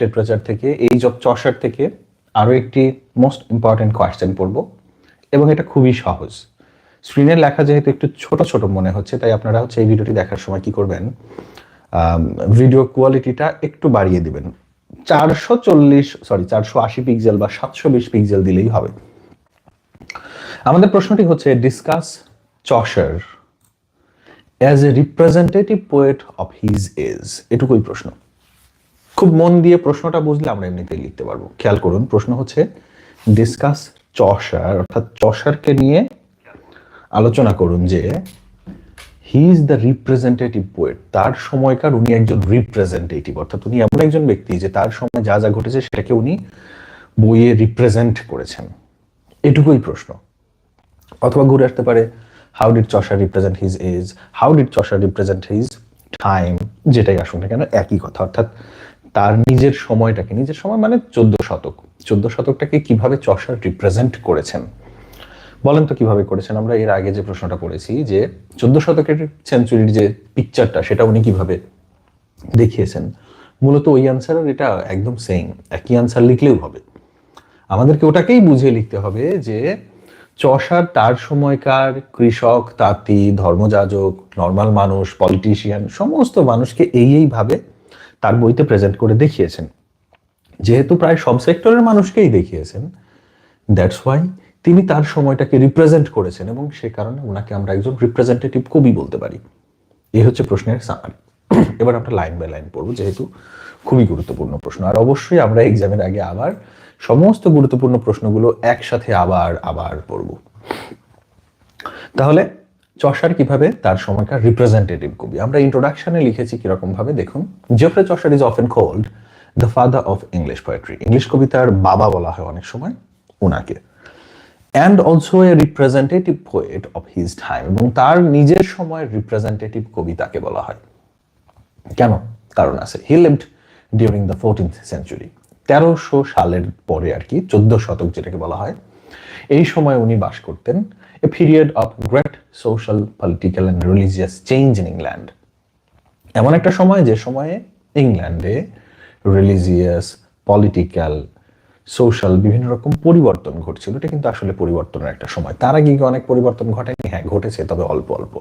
Literature থেকে, এই job চর্চার থেকে আরও একটি মোস্ট ইম্পর্টেন্ট কোয়েশ্চেন পড়ব, এবং এটা খুবই সহজ। স্ক্রিনের লেখা যেহেতু একটু ছোট ছোট মনে হচ্ছে, তাই আপনারা হচ্ছে এই ভিডিওটি দেখার সময় কি করবেন? ভিডিও কোয়ালিটিটা একটু বাড়িয়ে দিবেন। চারশো চল্লিশ সরি চারশো আশি পিক্সেল বা সাতশো বিশ পিক্সেল দিলেই হবে। আমাদের প্রশ্নটি হচ্ছে discuss Chaucer as a representative poet of his age এটুকুই প্রশ্ন। খুব মন দিয়ে প্রশ্নটা বুঝলে আমরা এমনিতেই লিখতে পারব। খেয়াল করুন, প্রশ্ন হচ্ছে ডিসকাস চশার অর্থাৎ চশারকে নিয়ে আলোচনা করুন যে he is the representative poet তার সময়কার উনি একজন রিপ্রেজেন্টেটিভ অর্থাৎ উনি এমন একজন ব্যক্তি যে তার সময় যা যা ঘটেছে সেটাকে উনি বইয়ে রিপ্রেজেন্ট করেছেন। এটুকুই প্রশ্ন। অথবা ঘুরে আসতে পারে how did Chaucer represent his age how did Chaucer represent his time যেটাই আসুন না কেন, একই কথা। অর্থাৎ তার নিজের সময়টাকে, নিজের সময় মানে চোদ্দ শতক, চোদ্দ শতকটাকে কীভাবে চশা রিপ্রেজেন্ট করেছেন? বলেন তো কীভাবে করেছেন? আমরা এর আগে যে প্রশ্নটা করেছি যে চোদ্দ শতকের সেঞ্চুরির যে পিকচারটা সেটা উনি কীভাবে দেখিয়েছেন? মূলত ওই অ্যান্সার এটা একদম সেম একই আনসার লিখলেও হবে। আমাদেরকে ওটাকেই বুঝিয়ে লিখতে হবে যে চষার তার সময়কার কৃষক, তাঁতি, ধর্মযাজক নর্মাল মানুষ পলিটিশিয়ান সমস্ত মানুষকে এই এইভাবে তার বইতে প্রেজেন্ট করে দেখিয়েছেন। যেহেতু প্রায় সব সেক্টরের মানুষকেই দেখিয়েছেন দ্যাটস ওয়াই তিনি তার সময়টাকে রিপ্রেজেন্ট করেছেন এবং সে কারণে ওনাকে আমরা একজন রিপ্রেজেন্টেটিভ কবি বলতে পারি। এই হচ্ছে প্রশ্নের সামারি এবার আমরা লাইন বাই লাইন পড়ব, যেহেতু খুবই গুরুত্বপূর্ণ প্রশ্ন। আর অবশ্যই আমরা এক্সামের আগে আবার সমস্ত গুরুত্বপূর্ণ প্রশ্নগুলো একসাথে আবার আবার পড়ব। তাহলে চষার কীভাবে? তার সময়কার রিপ্রেজেন্টেটিভ কবি। আমরা ইন্ট্রোডাকশনে লিখেছি কীরকম ভাবে, দেখুন। Geoffrey Chaucer is often called the father of English poetry English কবিতার বাবা বলা হয় অনেক সময় ওনাকে and also a representative poet of his time এবং তার নিজের সময়ের রিপ্রেজেন্টেটিভ কবিতাকে বলা হয়। কেন? কারণ আছে। He lived during the fourteenth century তেরোশো সালের পরে আর কি, চোদ্দ শতক যেটাকে বলা হয়, এই সময় উনি বাস করতেন a period of great social political and religious change in England এমন একটা সময়, যে সময়ে ইংল্যান্ডে রিলিজিয়াস পলিটিক্যাল সোশ্যাল বিভিন্ন রকম পরিবর্তন ঘটছিল। এটা কিন্তু আসলে পরিবর্তনের একটা সময়। তার আগে অনেক পরিবর্তন ঘটেনি? হ্যাঁ ঘটেছে, তবে অল্প অল্প।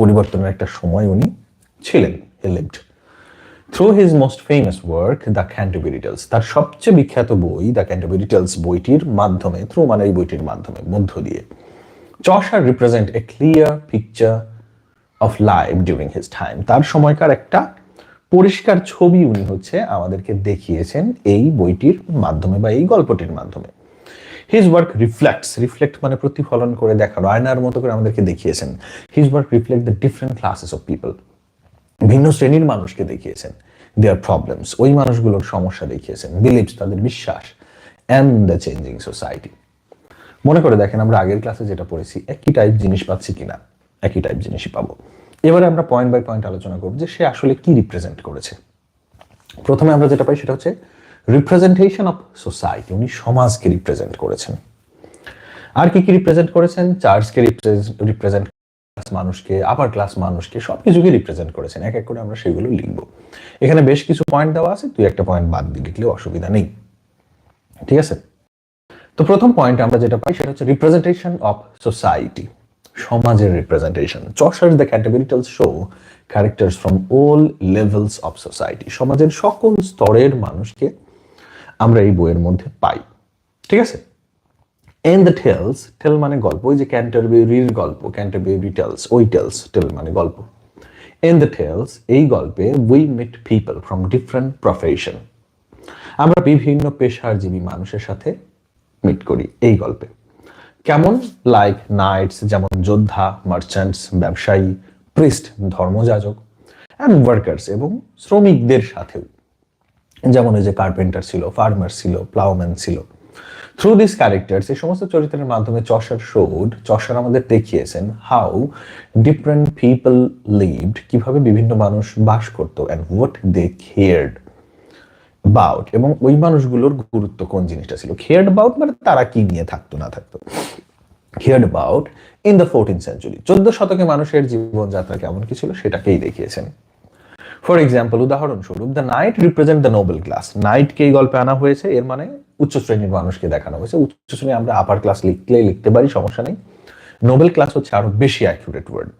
পরিবর্তনের একটা সময় উনি ছিলেন he lived through his most famous work the Canterbury তার সবচেয়ে বিখ্যাত বই দ্য ক্যান্টারবেরি বইটির মাধ্যমে থ্রু মানে এই বইটির মাধ্যমে, মধ্য দিয়ে Chaucer represent a clear picture of life during his time তার সময়কার একটা পরিষ্কার ছবি উনি হচ্ছে আমাদেরকে দেখিয়েছেন এই বইটির মাধ্যমে বা এই গল্পটির মাধ্যমে। হিজ ওয়ার্ক রিফ্লেক্টস রিফ্লেক্ট মানে প্রতিফলন করে দেখানো, আয়নার মতো করে আমাদেরকে দেখিয়েছেন। His work reflect the different classes of people ভিন্ন শ্রেণির মানুষকে দেখিয়েছেন দেয়ার প্রবলেমস ওই মানুষগুলোর সমস্যা দেখিয়েছেন বিলিভস তাদের বিশ্বাস অ্যান্ড দ্য চেঞ্জিং সোসাইটি মনে করে দেখেন, আমরা আগের ক্লাসে যেটা পড়েছি, একই টাইপ জিনিস পাচ্ছি কিনা? একই টাইপ জিনিসই পাবো। এবারে আমরা পয়েন্ট বাই পয়েন্ট আলোচনা করব যে সে আসলে কি রিপ্রেজেন্ট করেছে। প্রথমে আমরা যেটা পাই সেটা হচ্ছে রিপ্রেজেন্টেশন অফ সোসাইটি উনি সমাজকে রিপ্রেজেন্ট করেছেন। আর কি কি রিপ্রেজেন্ট করেছেন? চার্চকে রিপ্রেজেন্ট মানুষকে আপার ক্লাস মানুষকে সবকিছুকে রিপ্রেজেন্ট করেছেন। এক এক করে আমরা সেগুলো লিখব। এখানে বেশ কিছু পয়েন্ট দেওয়া আছে তুই একটা পয়েন্ট বাদ দিয়ে লিখলেও অসুবিধা নেই। ঠিক আছে? তো প্রথম পয়েন্ট আমরা যেটা পাই, সেটা হচ্ছে রিপ্রেজেন্টেশন অফ সোসাইটি সমাজের representation Chaucer the categorical show characters from all levels of society সমাজের সকল স্তরের মানুষকে আমরা এই বইয়ের মধ্যে পাই। ঠিক আছে? এন দ্য টেলস টেল মানে গল্প, ওই যে ক্যান্টারবেরির গল্প ক্যান্টারবেরি টেলস ওই টেলস টেল মানে গল্প। এন দ্য টেলস এই গল্পে we meet people from different profession আমরা বিভিন্ন পেশারজীবী মানুষের সাথে মিট করি এই গল্পে। কেমন? লাইক নাইটস যেমন যোদ্ধা মার্চেন্টস ব্যবসায়ী প্রিস্ট ধর্মযাজক অ্যান্ড ওয়ার্কার্স এবং শ্রমিকদের সাথেও। যেমন ওই যে কার্পেন্টার ছিল ফার্মার ছিল প্লাউম্যান ছিল। থ্রু দিস ক্যারেক্টার্স এই সমস্ত চরিত্রের মাধ্যমে চশার শোড চশার আমাদের দেখিয়েছেন হাউ ডিফারেন্ট পিপল লিভড কীভাবে বিভিন্ন মানুষ বাস করতো and what they cared bout এবং ওই মানুষগুলোর গুরুত্ব কোন জিনিসটা ছিল? খেয়ার্ড বাউট মানে তারা কি নিয়ে থাকতো, না থাকতো? Cared about in the fourteen century চোদ্দ শতকে মানুষের জীবনযাত্রা কেমন কি ছিল? সেটাকেই দেখিয়েছেন। ফর এক্সাম্পল উদাহরণস্বরূপ the knight represent the noble class নাইটকে এই গল্পে আনা হয়েছে, এর মানে উচ্চ শ্রেণির মানুষকে দেখানো হয়েছে। উচ্চ শ্রেণি আমরা আপার ক্লাস লিখলে লিখতে পারি, সমস্যা নেই। নোবেল ক্লাস হচ্ছে আরও বেশি accurate word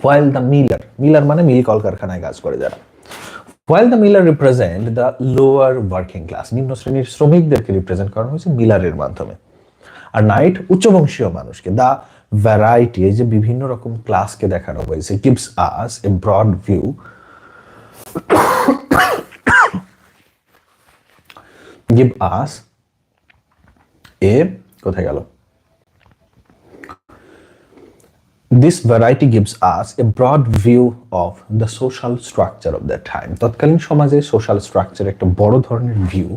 while the miller miller মানে মিল কলকারখানায় কাজ করে যারা। While the miller represent the lower working class নিম্ন শ্রেণির শ্রমিকদেরকে রিপ্রেজেন্ট করানো হয়েছে মিলারের মাধ্যমে। আর নাইট উচ্চবংশীয় মানুষকে দ্য ভ্যারাইটি এই যে বিভিন্ন রকম ক্লাসকে দেখানো হয়েছে gives us a broad view give us a কোথায় গেল? This variety gives us a broad view of the social structure of that time. তৎকালীন সমাজে সোশ্যাল স্ট্রাকচার একটা বড় ধরনের ভিউ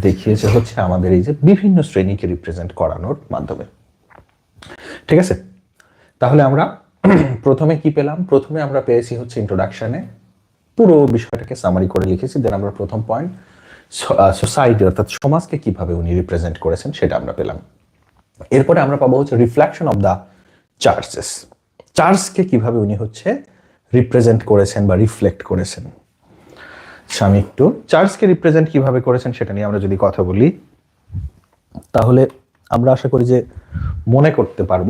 দেখিয়েছে হচ্ছে আমাদের এই যে বিভিন্ন শ্রেণীকে রিপ্রেজেন্ট করানোর মাধ্যমে। ঠিক আছে? তাহলে আমরা প্রথমে কি পেলাম? প্রথমে আমরা পেয়েছি হচ্ছে ইন্ট্রোডাকশনে পুরো বিষয়টাকে সামারি করে লিখেছি দেন আমরা প্রথম পয়েন্ট সোসাইটি অর্থাৎ সমাজকে কীভাবে উনি রিপ্রেজেন্ট করেছেন সেটা আমরা পেলাম। এরপরে আমরা পাবো হচ্ছে রিফ্লেকশন অফ দ্য চার্চেস চার্চকে কীভাবে উনি হচ্ছে রিপ্রেজেন্ট করেছেন বা রিফ্লেক্ট করেছেন। আচ্ছা, আমি একটু চার্চকে রিপ্রেজেন্ট কীভাবে করেছেন সেটা নিয়ে আমরা যদি কথা বলি তাহলে আমরা আশা করি যে মনে করতে পারব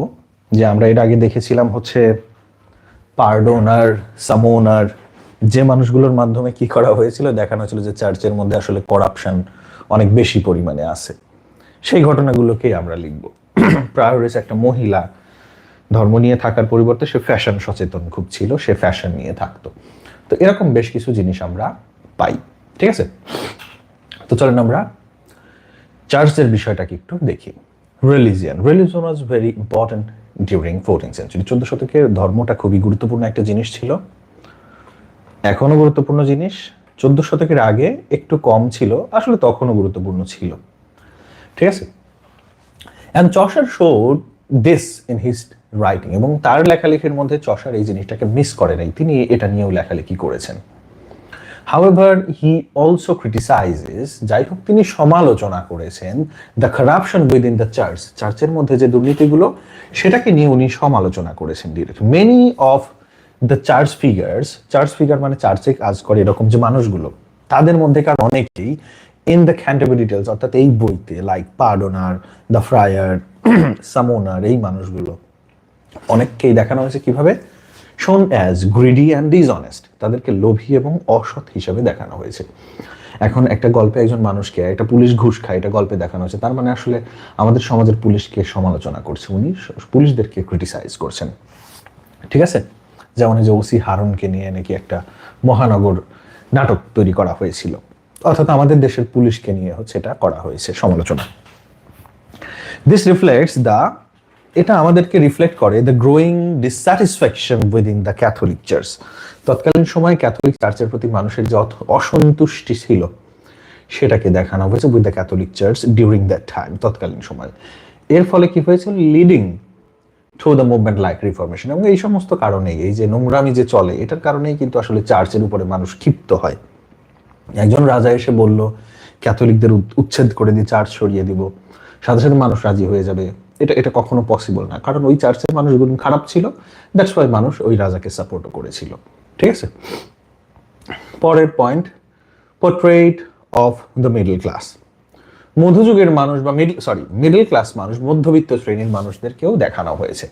যে আমরা এর আগে দেখেছিলাম হচ্ছে পার্ডোনার সামোনার যে মানুষগুলোর মাধ্যমে কি করা হয়েছিল, দেখানো হয়েছিল যে চার্চের মধ্যে আসলে করাপশন অনেক বেশি পরিমাণে আছে। সেই ঘটনাগুলোকেই আমরা লিখব। প্রায়োরিস একটা মহিলা ধর্ম নিয়ে থাকার পরিবর্তে সে ফ্যাশন সচেতন খুব ছিল, সে ফ্যাশন নিয়ে থাকতো। তো এরকম বেশ কিছু জিনিস আমরা পাই, ঠিক আছে? তো চলেন আমরা চার্চের বিষয়টাকে একটু দেখি। Religion religion was very important during fourteen century চোদ্দ শতকের ধর্মটা খুবই গুরুত্বপূর্ণ একটা জিনিস ছিল। এখনও গুরুত্বপূর্ণ জিনিস চোদ্দ শতকের আগে একটু কম ছিল, আসলে তখনও গুরুত্বপূর্ণ ছিল। ঠিক আছে? And Chaucer showed this in his writing এবং তার লেখালেখির মধ্যে চশার এই জিনিসটাকে মিস করে নাই। তিনি এটা নিয়েও লেখালেখি করেছেন। হাউএভার হি অলসো ক্রিটিসাইজেস যাই হোক, তিনি সমালোচনা করেছেন the corruption within the church চার্চের মধ্যে যে দুর্নীতিগুলো, সেটাকে নিয়ে উনি সমালোচনা করেছেন direct many of the church figures church figure মানে চার্চে কাজ করে এরকম যে মানুষগুলো, তাদের মধ্যেকার অনেকেই ইন দ্য ক্যান্টাবি ডিটেলস অর্থাৎ এই বইতে like pardoner the friar summoner এই মানুষগুলো, অনেককেই দেখানো হয়েছে কীভাবে? শোন অ্যাজ গ্রিডি অ্যান্ড ডিসঅনেস্ট তাদেরকে লোভী এবং অসৎ হিসাবে দেখানো হয়েছে। এখন একটা গল্পে একজন মানুষকে, একটা পুলিশ ঘুষ খায়, এটা গল্পে দেখানো হয়েছে। তার মানে আসলে আমাদের সমাজের পুলিশকে সমালোচনা করছে। উনি পুলিশদেরকে ক্রিটিসাইজ করছেন। ঠিক আছে? যেমন যে ওসি হারুনকে নিয়ে নাকি একটা মহানগর নাটক তৈরি করা হয়েছিল। অর্থাৎ আমাদের দেশের পুলিশকে নিয়ে হচ্ছে এটা করা হয়েছে সমালোচনা। দিস রিফ্লেক্টস দ্য এটা আমাদেরকে রিফ্লেক্ট করে the growing dissatisfaction within the Catholic church তৎকালীন সময়ে ক্যাথলিক চার্চের প্রতি মানুষের যে অসন্তুষ্টি ছিল, সেটাকে দেখানো হয়েছে with the Catholic church during that time তৎকালীন সময়। এর ফলে কি হয়েছে? Leading through the movement like Reformation এবং এই সমস্ত কারণেই, এই যে নোংরামি যে চলে, এটার কারণেই কিন্তু আসলে চার্চের উপরে মানুষ ক্ষিপ্ত হয়। একজন রাজা এসে বলল, ক্যাথলিকদের উচ্ছেদ করে দিয়ে চার্চ সরিয়ে দিব। সাথে সাথে মানুষ রাজি হয়ে যাবে। এটা এটা কখনো পসিবল না। কারণ ওই চার্চের মানুষগুলো খারাপ ছিল। দ্যাটস ওয়াই মানুষ ওই রাজাকে সাপোর্টও করেছিল। ঠিক আছে? পরের point portrait of the middle class মধ্যযুগের মানুষ বা মিডল সরি মিডল ক্লাস মানুষ, মধ্যবিত্ত শ্রেণির মানুষদেরকেও দেখানো হয়েছে।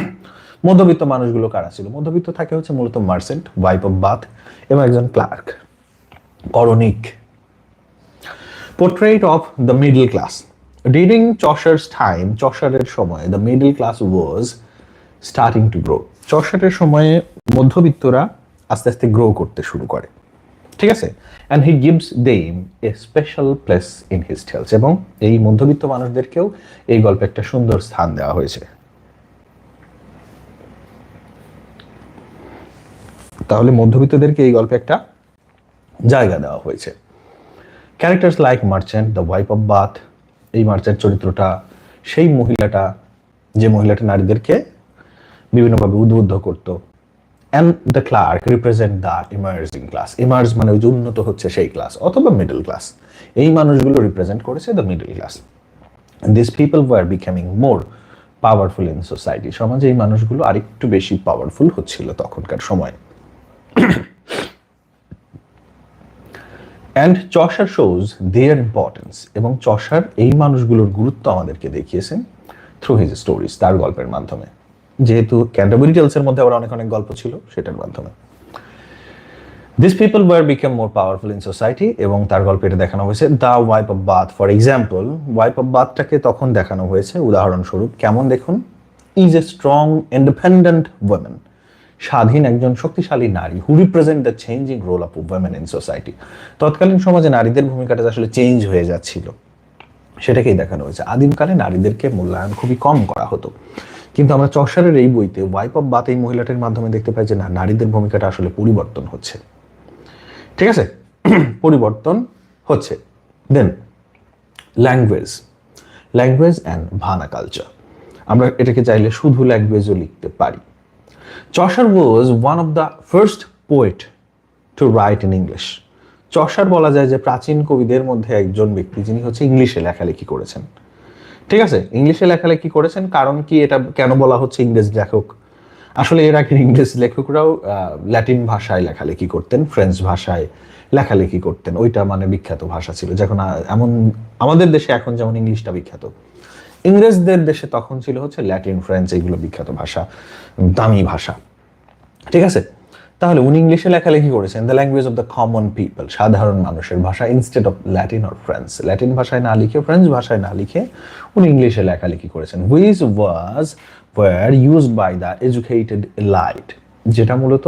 মধ্যবিত্ত মানুষগুলো কারা ছিল? মধ্যবিত্ত থাকে হচ্ছে মূলত মার্সেন্ট ওয়াইফ অফ বাথ এবং একজন ক্লার্ক করণিক। Portrait of the middle class during Chaucer's time চশারের সময় the middle class was starting to grow চশারের সময়ে মধ্যবিত্তরা আস্তে আস্তে গ্রো করতে শুরু করে। ঠিক আছে? And he gives them a special place in his tales এবং এই মধ্যবিত্ত মানুষদেরকেও এই গল্পে একটা সুন্দর স্থান দেওয়া হয়েছে। তাহলে মধ্যবিত্তদেরকে এই গল্পে একটা জায়গা দেওয়া হয়েছে। Characters like merchant the wife of Bath এই মার্চেন্ট চরিত্রটা, সেই মহিলাটা, যে মহিলাটা নারীদেরকে বিভিন্নভাবে উদ্বুদ্ধ করত and the clerk represent the emerging class emerge মানে ওই যে উন্নত হচ্ছে সেই ক্লাস অথবা মিডল ক্লাস এই মানুষগুলো রিপ্রেজেন্ট করেছে the middle class this people were becoming more powerful in society সমাজে এই মানুষগুলো আরেকটু বেশি পাওয়ারফুল হচ্ছিল তখনকার সময়। And Chaucer shows their importance এবং চষার এই মানুষগুলোর গুরুত্ব আমাদেরকে দেখিয়েছেন থ্রু হিজ স্টোরিজ তার গল্পের মাধ্যমে। যেহেতু ক্যান্টারবরি টেলসের মধ্যে আবার অনেক অনেক গল্প ছিল সেটার মাধ্যমে। This people were become more powerful in society এবং তার গল্পে এটা দেখানো হয়েছে the wife of Bath for example wife of বাথটাকে তখন দেখানো হয়েছে। উদাহরণস্বরূপ, কেমন দেখুন? Is a strong independent women স্বাধীন একজন শক্তিশালী নারী who represent the changing role of women in society তৎকালীন সমাজে নারীদের ভূমিকাটা আসলে চেঞ্জ হয়ে যাচ্ছিল। সেটাকেই দেখানো হয়েছে। আদিমকালে নারীদেরকে মূল্যায়ন খুবই কম করা হতো। কিন্তু আমরা চষারের এই বইতে ওয়াইপ অফ বাত এই মহিলাটির মাধ্যমে দেখতে পাই যে না, নারীদের ভূমিকাটা আসলে পরিবর্তন হচ্ছে। ঠিক আছে? পরিবর্তন হচ্ছে। দেন ল্যাঙ্গুয়েজ ল্যাঙ্গুয়েজ অ্যান্ড ভানা কালচার আমরা এটাকে চাইলে শুধু ল্যাঙ্গুয়েজও লিখতে পারি। Chaucer was one of the first poet to write in English Chaucer বলা যায় যে প্রাচীন কবিদের মধ্যে একজন ব্যক্তি যিনি হচ্ছে ইংলিশে লেখালেখি করেছেন। ঠিক আছে? ইংলিশে লেখালেখি করেছেন, কারণ কি এটা কেন বলা হচ্ছে ইংরেজ লেখক? আসলে এর আগে ইংরেজ লেখকরাও ল্যাটিন ভাষায় লেখালেখি করতেন, ফ্রেঞ্চ ভাষায় লেখালেখি করতেন। ওইটা মানে বিখ্যাত ভাষা ছিল। যখন এমন, আমাদের দেশে এখন যেমন ইংলিশটা বিখ্যাত। ইংরেজদের দেশে তখন ছিল হচ্ছে ল্যাটিন, ফ্রেঞ্চ এগুলো বিখ্যাত ভাষা দামি ভাষা। ঠিক আছে? তাহলে উনি ইংলিশে লেখালেখি করেছেন the language of the common people সাধারণ মানুষের ভাষা instead of Latin or French Latin ভাষায় না লিখে ফ্রেঞ্চ ভাষায় না লিখে উনি ইংলিশে লেখালেখি করেছেন। Which was were use by the educated elite যেটা মূলত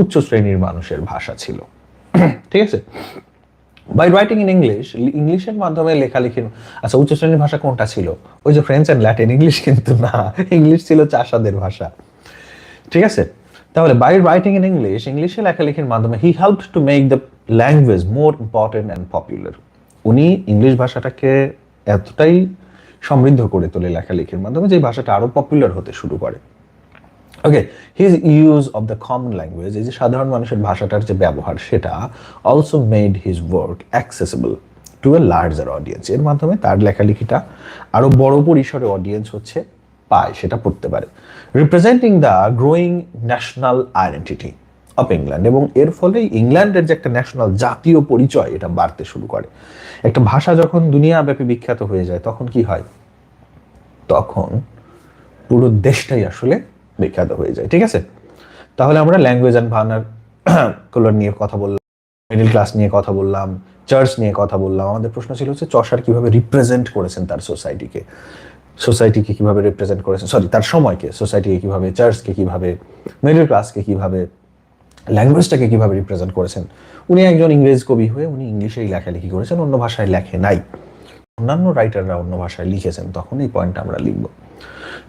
উচ্চ শ্রেণির মানুষের ভাষা ছিল। ঠিক আছে? বাই রাইটিং ইন ইংলিশ ইংলিশের মাধ্যমে লেখালেখির আচ্ছা উচ্চ শ্রেণির ভাষা কোনটা ছিল? ওই যে ফ্রেঞ্চ অ্যান্ড ল্যাটিন ইংলিশ কিন্তু না। ইংলিশ ছিল চাষাদের ভাষা। ঠিক আছে? তাহলে বাই রাইটিং ইন ইংলিশ ইংলিশে লেখালেখির মাধ্যমে he help to make the language more important and popular উনি ইংলিশ ভাষাটাকে এতটাই সমৃদ্ধ করে তোলে লেখালেখির মাধ্যমে যে ভাষাটা আরও পপুলার হতে শুরু করে। Okay his use of the common language এই যে সাধারণ মানুষের ভাষাটার যে ব্যবহার, সেটা also made his work accessible to a larger audience এর মাধ্যমে তার লেখালেখিটা আরও বড় পরিসরে অডিয়েন্স হচ্ছে, পায়, সেটা পড়তে পারে। Representing the growing national identity of England এবং এর ফলে ইংল্যান্ডের যে একটা ন্যাশনাল জাতীয় পরিচয় এটা বাড়তে শুরু করে। একটা ভাষা যখন দুনিয়াব্যাপী বিখ্যাত হয়ে যায়, তখন কি হয়? তখন পুরো দেশটাই আসলে বিখ্যাত হয়ে যায়। ঠিক আছে? তাহলে আমরা ল্যাঙ্গুয়েজ অ্যান্ড ভার্নারগুলো নিয়ে কথা বললাম মিডিল ক্লাস নিয়ে কথা বললাম চার্চ নিয়ে কথা বললাম। আমাদের প্রশ্ন ছিল হচ্ছে, চষার কীভাবে রিপ্রেজেন্ট করেছেন তার সোসাইটিকে সোসাইটিকে কীভাবে রিপ্রেজেন্ট করেছেন সরি তার সময়কে সোসাইটিকে কীভাবে চার্চকে কীভাবে মিডল ক্লাসকে কীভাবে ল্যাঙ্গুয়েজটাকে কীভাবে রিপ্রেজেন্ট করেছেন? উনি একজন ইংরেজ কবি হয়ে উনি ইংলিশেই লেখালেখি করেছেন, অন্য ভাষায় লেখে নাই। অন্যান্য রাইটাররা অন্য ভাষায় লিখেছেন, তখন এই পয়েন্টটা আমরা লিখব।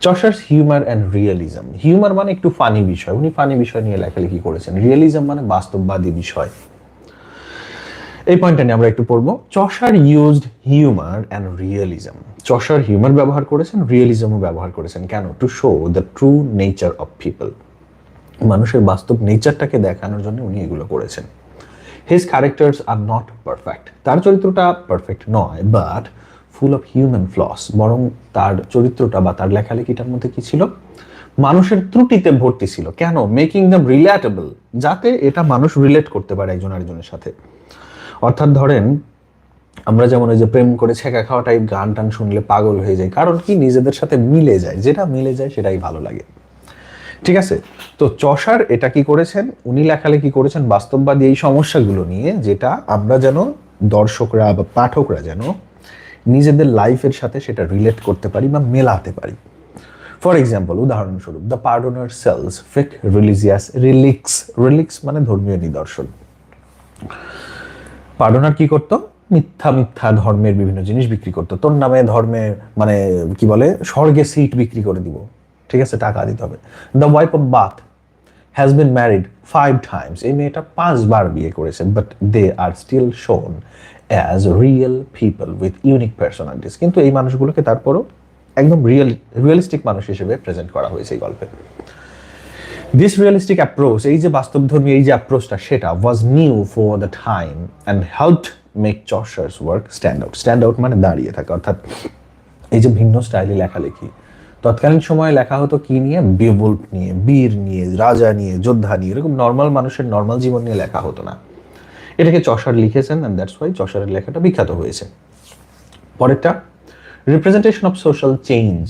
Chaucer's humour and realism. Humour মানে একটু ফানি বিষয়। উনি ফানি বিষয় নিয়ে লেখালেখি করেছেন। রিয়েলিজম মানে বাস্তববাদী বিষয়। এই পয়েন্টটা নিয়ে আমরা একটু পড়ব। Chaucer used humour and realism Chaucer humour ব্যবহার করেছেন রিয়েলিজমও ব্যবহার করেছেন। কেন? To show the true nature of people মানুষের বাস্তব নেচারটাকে দেখানোর জন্য উনি এগুলো করেছেন। His characters are not perfect তার চরিত্রটা পারফেক্ট নয় but full of human flaws বরং তার চরিত্রটা বা তার লেখালেখিটার মধ্যে কি ছিল? মানুষের ত্রুটিতে ভর্তি ছিল। কেন? মেকিং দ্যাম রিলেটেবল যাতে এটা মানুষ রিলেট করতে পারে একজন আরেকজনের সাথে। অর্থাৎ ধরেন, আমরা যেমন ওই যে প্রেম করে ছেঁকা খাওয়া টাইপ গান টান শুনলে পাগল হয়ে যায় কারণ কি? নিজেদের সাথে মিলে যায়। যেটা মিলে যায় সেটাই ভালো লাগে। ঠিক আছে? তো চষার এটা কি করেছেন? উনি লেখালেখি করেছেন? বাস্তববাদী এই সমস্যাগুলো নিয়ে, যেটা আমরা যেন দর্শকরা বা পাঠকরা যেন নিজেদের লাইফের সাথে সেটা রিলেট করতে পারি বা মেলাতে পারি। ফর এক্সাম্পল উদাহরণস্বরূপ the pardoner sells fake religious relics relics মানে ধর্মীয় নিদর্শন। পার্ডোনার কি করতো? মিথ্যা মিথ্যা ধর্মের বিভিন্ন জিনিস বিক্রি করতো। তোর নামে ধর্মে মানে কি বলে, স্বর্গে সিট বিক্রি করে দিব। ঠিক আছে? টাকা দিতে হবে। The wife of Bath has been married five times এই মেয়েটা পাঁচবার বিয়ে করেছে but they are still shown as real people with unique personalities কিন্তু এই মানুষগুলোকে তারপরও একদম রিয়েল রিয়েলিস্টিক মানুষ হিসেবে প্রেজেন্ট করা হয়েছে এই গল্পে। দিস রিয়েলিস্টিক অ্যাপ্রোচ এই যে বাস্তবধর্মী, এই যে অ্যাপ্রোচটা সেটা was new for the time and help make Chaucer's work stand out stand out মানে দাঁড়িয়ে থাকা, অর্থাৎ এই যে ভিন্ন স্টাইলে লেখালেখি। তৎকালীন সময়ে লেখা হতো কি নিয়ে? বেবুল্প নিয়ে, বীর নিয়ে, রাজা নিয়ে, যোদ্ধা নিয়ে, এরকম নর্মাল মানুষের নর্মাল জীবন নিয়ে লেখা হতো না। এটাকে চষার লিখেছেন অ্যান্ড দ্যাটস ওয়াই চষারের লেখাটা বিখ্যাত হয়েছে। পরেরটা রিপ্রেজেন্টেশন অফ সোশ্যাল চেঞ্জ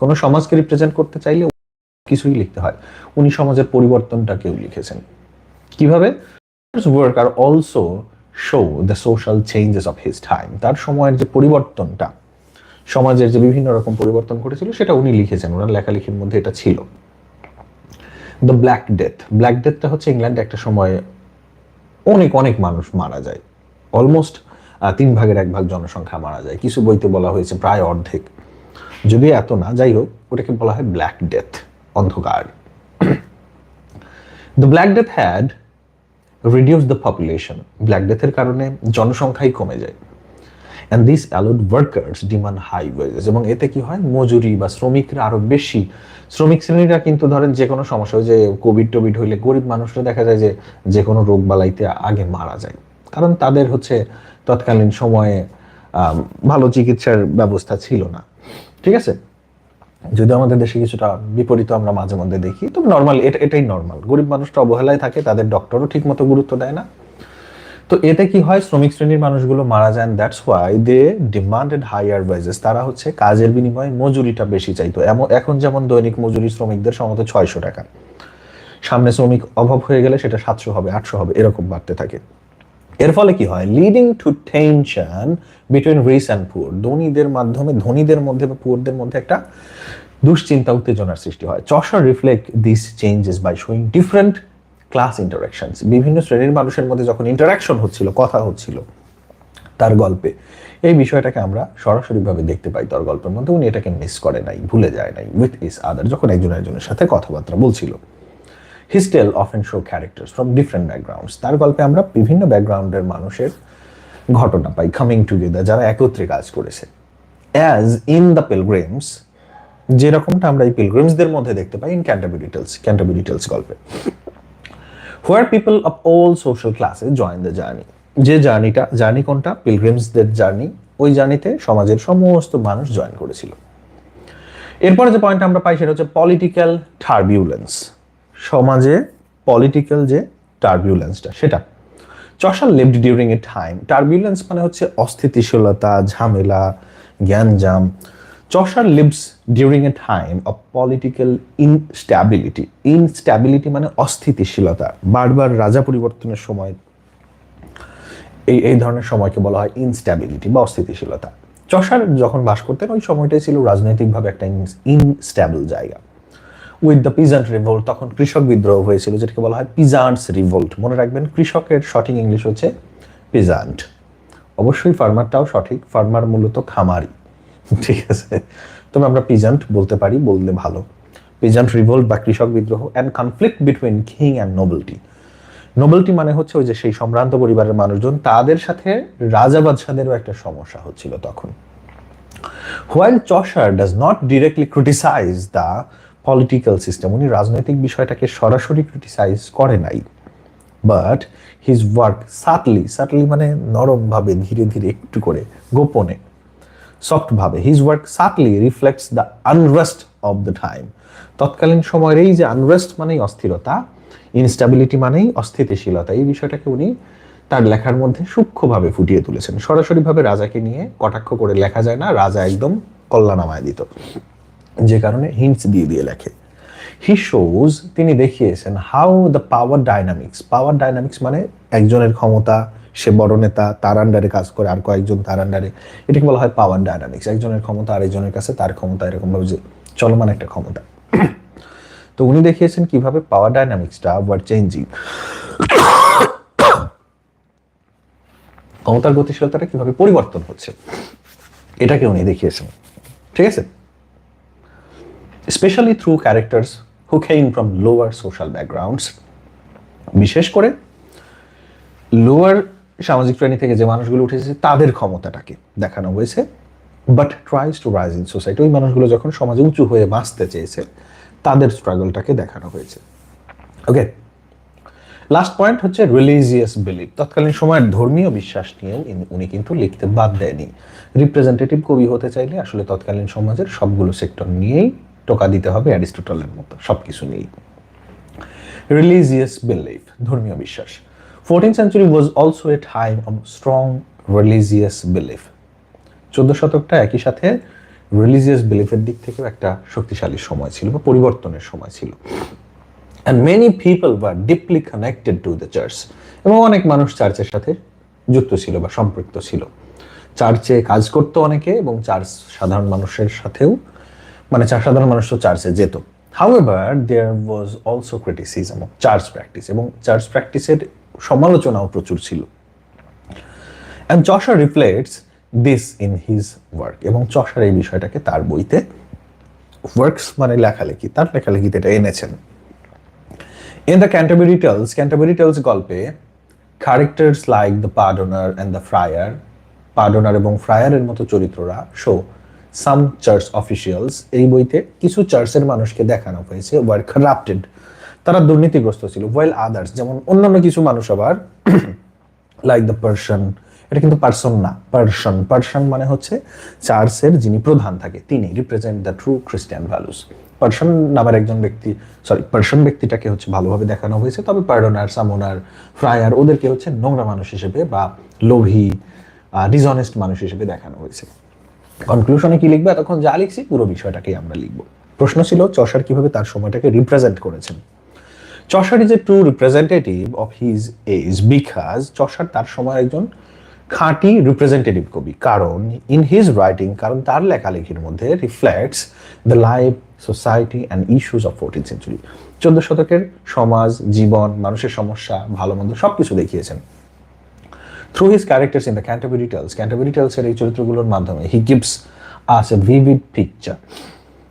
কোনো সমাজকে রিপ্রেজেন্ট করতে চাইলে কিছুই লিখতে হয়। উনি সমাজের পরিবর্তনটাকেও লিখেছেন। কীভাবে? Work are also show the social changes of his time তার সময়ের যে পরিবর্তনটা, সমাজের যে বিভিন্ন রকম পরিবর্তন ঘটেছিল, সেটা উনি লিখেছেন। ওনার লেখালেখির মধ্যে এটা ছিল। দ্য ব্ল্যাক ডেথ ব্ল্যাক ডেথটা হচ্ছে ইংল্যান্ডে একটা সময় অনেক অনেক মানুষ মারা যায়। অলমোস্ট তিন ভাগের এক ভাগ জনসংখ্যা মারা যায়। কিছু বইতে বলা হয়েছে প্রায় অর্ধেক। যদি এত না, যাই হোক, ওটাকে বলা হয় ব্ল্যাক ডেথ অন্ধকার। The Black Death had reduce the population Black ডেথের কারণে জনসংখ্যাই কমে যায়। And this allowed workers demand high wages এবং এতে কি হয়? মজুরি বা শ্রমিকরা আরও বেশি। শ্রমিক শ্রেণীরা কিন্তু ধরেন যে কোনো সমস্যা যে কোভিড টোভিড হইলে গরিব মানুষরা দেখা যায় যে যে কোনো রোগ বালাইতে আগে মারা যায়। কারণ তাদের হচ্ছে তৎকালীন সময়ে ভালো চিকিৎসার ব্যবস্থা ছিল না। ঠিক আছে? যদি আমাদের দেশে কিছুটা বিপরীত আমরা মাঝে মধ্যে দেখি, তবে নর্মাল এটা, এটাই নর্মাল গরিব মানুষটা অবহেলায় থাকে, তাদের ডক্টরও ঠিক মতো গুরুত্ব দেয় না। তো এতে কি হয়? শ্রমিক শ্রেণির মানুষগুলো মারা যান that's why they demanded higher wages তারা হচ্ছে কাজের বিনিময়ে মজুরিটা বেশি চাইতো। এমন, এখন যেমন দৈনিক মজুরি শ্রমিকদের সম্ভবত ছয়শো টাকা। সামনে শ্রমিক অভাব হয়ে গেলে সেটা সাতশো হবে, আটশো হবে, এরকম বাড়তে থাকে। এর ফলে কি হয়? Leading to tension between rich and poor ধনীদের মাধ্যমে, ধনীদের মধ্যে বা পুরদের মধ্যে একটা দুশ্চিন্তা, উত্তেজনার সৃষ্টি হয়। Chaucer reflect this changes by showing different class interactions বিভিন্ন শ্রেণির মানুষের মধ্যে যখন ইন্টারাকশন হচ্ছিল, কথা হচ্ছিল, তার গল্পে, এই বিষয়টাকে আমরা সরাসরিভাবে দেখতে পাই তার গল্পের মধ্যে। উনি এটাকে মিস করে নাই, ভুলে যায় নাই উইথ ইস আদার যখন একজন একজনের সাথে কথাবার্তা বলছিল। His tale often show characters from different backgrounds তার গল্পে আমরা বিভিন্ন ব্যাকগ্রাউন্ডের মানুষের ঘটনা পাই কামিং টুগেদার যারা একত্রে কাজ করেছে। অ্যাজ ইন দ্য পিলগ্রিমস যেরকমটা আমরা এই পিলগ্রিমসদের মধ্যে দেখতে পাই in Canterbury tales Canterbury Tales গল্পে। Where people of all social ক্লাসে জয়েন দ্য জার্নি যে জার্নিটা, জার্নি কোনটা? পিলগ্রিমসদের জার্নি, ওই জার্নিতে সমাজের সমস্ত মানুষ জয়েন করেছিল। এরপরে যে পয়েন্ট আমরা পাই সেটা হচ্ছে পলিটিক্যাল টার্বিউলেন্স সমাজে পলিটিক্যাল যে টার্বিউলেন্সটা সেটা। Chaucer lived during a time turbulence মানে হচ্ছে অস্থিতিশীলতা, ঝামেলা জ্ঞানজাম Chaucer lives during a time of political instability instability মানে অস্থিতিশীলতা। বারবার রাজা পরিবর্তনের সময়, এই এই ধরনের সময়কে বলা হয় ইনস্ট্যাবিলিটি বা অস্থিতিশীলতা। চষার যখন বাস করতেন, ওই সময়টাই ছিল রাজনৈতিকভাবে একটা ইনস্ট্যাবল জায়গা। উইথ দ্য পিজান্ট রিভোল্ট তখন কৃষক বিদ্রোহ হয়েছিল, যেটাকে বলা হয় পিজান্টস রিভোল্ট মনে রাখবেন, কৃষকের সঠিক ইংলিশ হচ্ছে পিজান্ট অবশ্যই ফার্মারটাও সঠিক, ফার্মার মূলত খামারি। ঠিক আছে? তবে আমরা পিজান্ট বলতে পারি, বললে ভালো। পিজান্ট রিভোল্ট বা কৃষক বিদ্রোহ and conflict between king and nobility nobility মানে হচ্ছে ওই যে সেই সম্ভ্রান্ত পরিবারের মানুষজন, তাদের সাথে রাজা বাদশাদেরও একটা সমস্যা হচ্ছিল তখন। While Chaucer does not directly criticise the political system উনি রাজনৈতিক বিষয়টাকে সরাসরি ক্রিটিসাইজ করে নাই। But his work subtly subtly মানে নরমভাবে, ধীরে ধীরে একটু করে, গোপনে সফটভাবে his work subtly reflects the unrest of the time তৎকালীন সময়ের এই যে আনরেস্ট মানেই অস্থিরতা ইনস্টাবিলিটি মানেই অস্থিতিশীলতা, এই বিষয়টাকে উনি তার লেখার মধ্যে সূক্ষ্মভাবে ফুটিয়ে তুলেছেন। সরাসরিভাবে রাজাকে নিয়ে কটাক্ষ করে লেখা যায় না, রাজা একদম কল্যাণামায় দিত। যে কারণে হিন্টস দিয়ে দিয়ে লেখে। হি শোজ তিনি দেখিয়েছেন how the power dynamics power dynamics মানে একজনের ক্ষমতা, সে বড় নেতা, তার আন্ডারে কাজ করে, আর কয়েকজন তার আন্ডারে এটাকে বলা হয় পাওয়ার ডাইনামিক্স একজনের ক্ষমতা আরেকজনের কাছে তার ক্ষমতা এরকম ভাবে যে চলমান একটা ক্ষমতা। তো উনি দেখিয়েছেন কীভাবে পাওয়ার ডাইনামিক্সটা ওয়ার চেঞ্জিং ক্ষমতার গতিশীলতাটা কীভাবে পরিবর্তন হচ্ছে, এটাকে উনি দেখিয়েছেন। ঠিক আছে? Specially through characters who came from lower social backgrounds বিশেষ করে লোয়ার সামাজিক শ্রেণি থেকে যে মানুষগুলো উঠেছে, তাদের ক্ষমতাটাকে দেখানো হয়েছে but tries to rise in society ওই মানুষগুলো যখন সমাজে উঁচু হয়ে বাঁচতে চেয়েছে, তাদের স্ট্রাগলটাকে দেখানো হয়েছে। ওকে লাস্ট পয়েন্ট হচ্ছে রিলিজিয়াস বিলিফ তৎকালীন সময়ের ধর্মীয় বিশ্বাস ইনি- উনি কিন্তু লিখতে বাদ দেয়নি রিপ্রেজেন্টেটিভ কবি হতে চাইলে আসলে তৎকালীন সমাজের সবগুলো সেক্টর নিয়েই টোকা দিতে হবে অ্যারিস্টোটলের মতো, সবকিছু নিয়েই। রিলিজিয়াস বিলিফ ধর্মীয় বিশ্বাস। 14th century was also a time of strong religious belief চোদ্দ শতকটা একই সাথে রিলিজিয়াস বিলিফের দিক থেকেও একটা শক্তিশালী সময় ছিল বা পরিবর্তনের সময় ছিল। And many people were deeply connected to the church এবং অনেক মানুষ চার্চের সাথে যুক্ত ছিল বা সম্পৃক্ত ছিল। চার্চে কাজ করতো অনেকে এবং চার্চ সাধারণ মানুষের সাথেও মানে সাধারণ মানুষ তো চার্চে যেত। However there was also criticism of church practice এবং চার্চ প্র্যাকটিসের সমালোচনাও প্রচুর ছিল। And Chaucer reflects this in his work এবং চশার এই বিষয়টাকে তার বইতে ওয়ার্কস মানে লেখালেখি, তার লেখালেখিতে এটা এনেছেন। In the Canterbury tales Canterbury Tales গল্পে characters like the pardoner and the friar pardoner এবং ফ্রায়ারের মতো চরিত্ররা শো সাম চার্চ অফিসিয়ালস এই বইতে কিছু চার্চের মানুষকে দেখানো হয়েছে ওয়ার কারাপ্টেড তারা দুর্নীতিগ্রস্ত ছিল ওয়েল আদার্স যেমন অন্যান্য কিছু মানুষ আবার লাইক দ্য পার্সন এটা কিন্তু পার্সন না পার্সন পার্সন মানে হচ্ছে চার্চের যিনি প্রধান থাকে, তিনি represent the true Christian values parson নামের একজন ব্যক্তি সরি পার্সন ব্যক্তিটাকে হচ্ছে ভালোভাবে দেখানো হয়েছে, তবে পার্ডনার সামোনার ফ্রায়ার ওদেরকে হচ্ছে নোংরা মানুষ হিসেবে বা লোভী ডিসঅনেস্ট মানুষ হিসেবে দেখানো হয়েছে। কনক্লুশনে কি লিখবে? এতক্ষণ যা লিখছি, পুরো বিষয়টাকেই আমরা লিখব। প্রশ্ন ছিল, চষার কীভাবে তার সময়টাকে রিপ্রেজেন্ট করেছেন? Chaucer is a true representative of his age because Chaucer তার সময় একজন খাঁটি রিপ্রেজেন্টেটিভ কবি। কারণ ইন হিজ রাইটিং কারণ তার লেখালেখির মধ্যে reflects the life society and issues of fourteen century চোদ্দ শতকের সমাজ, জীবন, মানুষের সমস্যা, ভালো মন্দ সব কিছু দেখিয়েছেন। Through his characters in the Canterbury tales Canterbury টেলসের এই চরিত্রগুলোর মাধ্যমে he gives us a vivid picture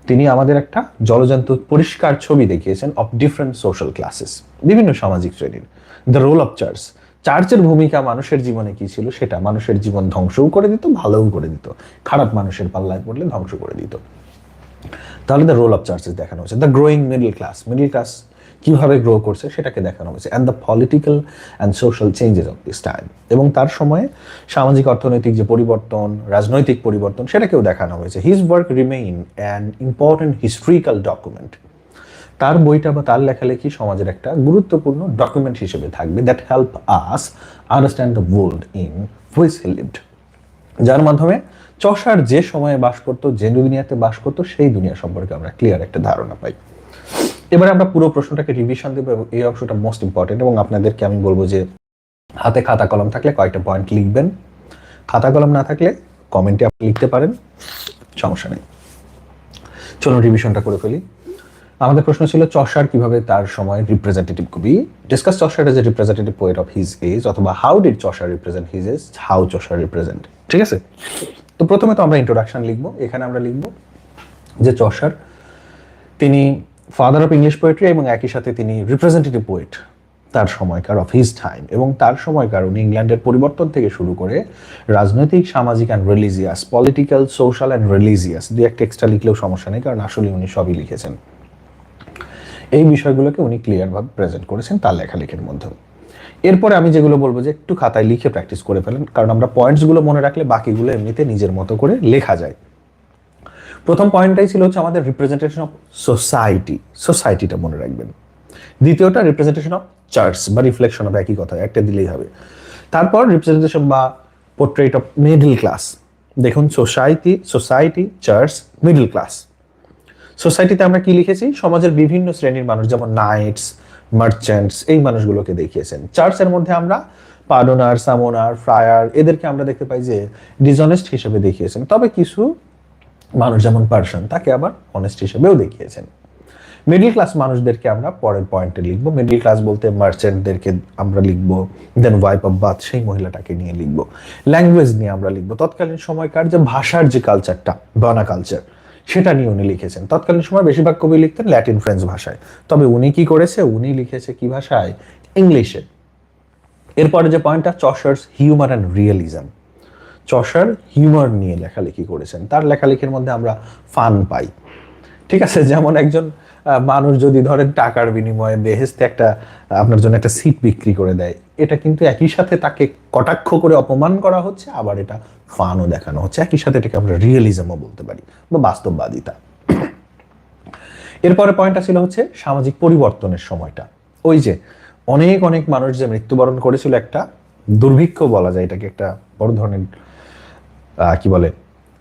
তিনি আমাদের একটা জলজান্ত পরিষ্কার ছবি দেখিয়েছেন অফ ডিফারেন্ট সোশ্যাল ক্লাসেস বিভিন্ন সামাজিক শ্রেণির। দ্য রোল অফ চার্চ চার্চের ভূমিকা মানুষের জীবনে কি ছিল সেটা মানুষের জীবন ধ্বংসও করে দিত, ভালোও করে দিত। খারাপ মানুষের পাল্লায় পড়লে ধ্বংস করে দিত। তাহলে দ্য রোল অফ চার্চেস দেখানো হয়েছে। The growing middle class middle class কীভাবে গ্রো করছে সেটাকে দেখানো হয়েছে and the political and social changes of this time এবং তার সময়ে সামাজিক অর্থনৈতিক যে পরিবর্তন, রাজনৈতিক পরিবর্তন সেটাকেও দেখানো হয়েছে। His work remain an important historical document তার বইটা বা তার লেখালেখি সমাজের একটা গুরুত্বপূর্ণ ডকুমেন্ট হিসেবে থাকবে that help us understand the world in which he lived যার মাধ্যমে চষার যে সময়ে বাস করতো, যে দুনিয়াতে বাস করতো, সেই দুনিয়া সম্পর্কে আমরা ক্লিয়ার একটা ধারণা পাই। এবারে আমরা পুরো প্রশ্নটাকে রিভিশন দেবো এবং এই অংশটা মোস্ট ইম্পর্টেন্ট এবং আপনাদেরকে আমি বলব যে হাতে খাতা কলম থাকলে কয়েকটা পয়েন্ট লিখবেন। খাতা কলম না থাকলে কমেন্টে আপনি লিখতে পারেন, সমস্যা নেই। চলুন রিভিশনটা করে ফেলি। আমাদের প্রশ্ন ছিল, চষার কীভাবে তার সময় রিপ্রেজেন্টেটিভ কবি? Discuss Chaucer as a representative poet of his age অথবা how did Chaucer represent his age how Chaucer represent ঠিক আছে? তো প্রথমে তো আমরা ইন্ট্রোডাকশন লিখব। এখানে আমরা লিখব যে চষার তিনি ফাদার অফ ইংলিশ পোয়েট্রি এবং একই সাথে তিনি রিপ্রেজেন্টেটিভ পোয়েট তার সময়কার অফ হিজ টাইম এবং তার সময়কার উনি ইংল্যান্ডের পরিবর্তন থেকে শুরু করে রাজনৈতিক, সামাজিক and religious political social and religious দু একটা এক্সট্রা লিখলেও সমস্যা নেই, কারণ আসলে উনি সবই লিখেছেন। এই বিষয়গুলোকে উনি ক্লিয়ারভাবে প্রেজেন্ট করেছেন তার লেখালেখির মধ্যে। এরপরে আমি যেগুলো বলব যে একটু খাতায় লিখে প্র্যাকটিস করে ফেলেন, কারণ আমরা পয়েন্টসগুলো মনে রাখলে বাকিগুলো এমনিতে নিজের মতো করে লেখা যায়। প্রথম পয়েন্টটাই ছিল হচ্ছে আমাদের রিপ্রেজেন্টেশন অফ সোসাইটি সোসাইটিটা মনে রাখবেন। দ্বিতীয়টা রিপ্রেজেন্টেশন অফ চার্চ বা রিফ্লেকশন অফ একই কথা, একটা দিলেই হবে। তারপর রিপ্রেজেন্টেশন বা পোর্ট্রেট অফ মিডল ক্লাস দেখুন society society church middle class সোসাইটিতে আমরা কি লিখেছি? সমাজের বিভিন্ন শ্রেণির মানুষ, যেমন নাইটস মার্চেন্টস এই মানুষগুলোকে দেখিয়েছেন। চার্চের মধ্যে আমরা পাডোনার সামোনার ফ্রায়ার এদেরকে আমরা দেখতে পাই যে ডিজনেস্ট হিসেবে দেখিয়েছেন। তবে কিছু মানুষ যেমন পার্সন, তাকে আবার অনেস্ট হিসেবেও দেখিয়েছেন। মিডল ক্লাস মানুষদেরকে আমরা পরের পয়েন্টে লিখব। মিডল ক্লাস বলতে মার্চেন্টদেরকে আমরা লিখব দেন ওয়াইপ অফ বাদ সেই মহিলাটাকে নিয়ে লিখব। ল্যাঙ্গুয়েজ নিয়ে আমরা লিখব। তৎকালীন সময়কার যে ভাষার যে কালচারটা বানা কালচার সেটা নিয়ে উনি লিখেছেন। তৎকালীন সময় বেশিরভাগ কবি লিখতেন ল্যাটিন ফ্রেঞ্চ ভাষায়। তবে উনি কি করেছে? উনি লিখেছে কি ভাষায়? ইংলিশে এরপরে যে পয়েন্টটা Chaucer's humour and realism Chaucer humour নিয়ে লেখালেখি করেছেন। তার লেখালেখির মধ্যে আমরা ফান পাই। ঠিক আছে? যেমন একজন মানুষ যদি ধরেন টাকার বিনিময়ে বেহেস্তে একটা, আপনার জন্য একটা সিট বিক্রি করে দেয়, এটা কিন্তু একই সাথে তাকে কটাক্ষ করে অপমান করা হচ্ছে, আবার এটা ফানও দেখানো হচ্ছে। একই সাথে এটাকে আমরা রিয়েলিজমও বলতে পারি, বা বাস্তববাদিতা। এরপরে পয়েন্টটা ছিল হচ্ছে সামাজিক পরিবর্তনের সময়টা। ওই যে অনেক অনেক মানুষ যে মৃত্যুবরণ করেছিল একটা দুর্ভিক্ষ বলা যায়, এটাকে একটা বড় ধরনের কি বলে,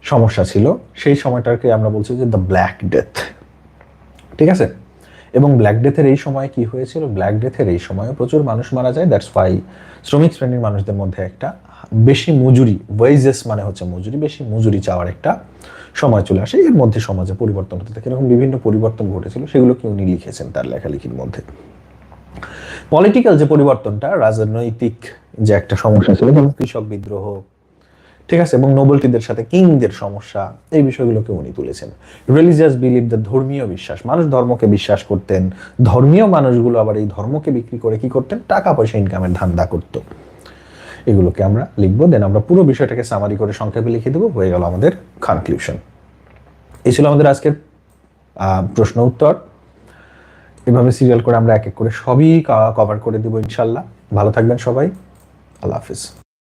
সমস্যা ছিল। সেই সময়টাকে আমরা বলছি যে দ্য ব্ল্যাক ডেথ ঠিক আছে? এবং ব্ল্যাক ডেথের এই সময় কি হয়েছিল? ব্ল্যাক ডেথের এই সময়ে প্রচুর মানুষ মারা যায়। দ্যাটস ফাই শ্রমিক শ্রেণির মানুষদের মধ্যে একটা বেশি মজুরি ওয়েজেস মানে হচ্ছে মজুরি, বেশি মজুরি চাওয়ার একটা সময় চলে আসে। এর মধ্যে সমাজে পরিবর্তন হতে থাকে। এরকম বিভিন্ন পরিবর্তন ঘটেছিল সেগুলোকে উনি লিখেছেন তার লেখালেখির মধ্যে। পলিটিক্যাল যে পরিবর্তনটা, রাজনৈতিক যে একটা সমস্যা ছিল, যেমন কৃষক বিদ্রোহ ঠিক আছে? এবং নোবেলটিদের সাথে কিংদের সমস্যা, এই বিষয়গুলোকে উনি তুলেছেন। রিলিজিয়াস বিলিভ দ্য ধর্মীয় বিশ্বাস। মানুষ ধর্মকে বিশ্বাস করতেন, ধর্মীয় মানুষগুলো আবার এই ধর্মকে বিক্রি করে কি করতেন? টাকা পয়সা ইনকামের ধান্দা করত। এগুলোকে আমরা লিখব দেন আমরা পুরো বিষয়টাকে সামারি করে সংক্ষেপে লিখে দেবো। হয়ে গেল আমাদের কনক্লুশন এই ছিল আমাদের আজকের প্রশ্ন উত্তর। এভাবে সিরিয়াল করে আমরা এক এক করে সবই কভার করে দেবো, ইনশাল্লাহ। ভালো থাকবেন সবাই। আল্লাহ হাফিজ।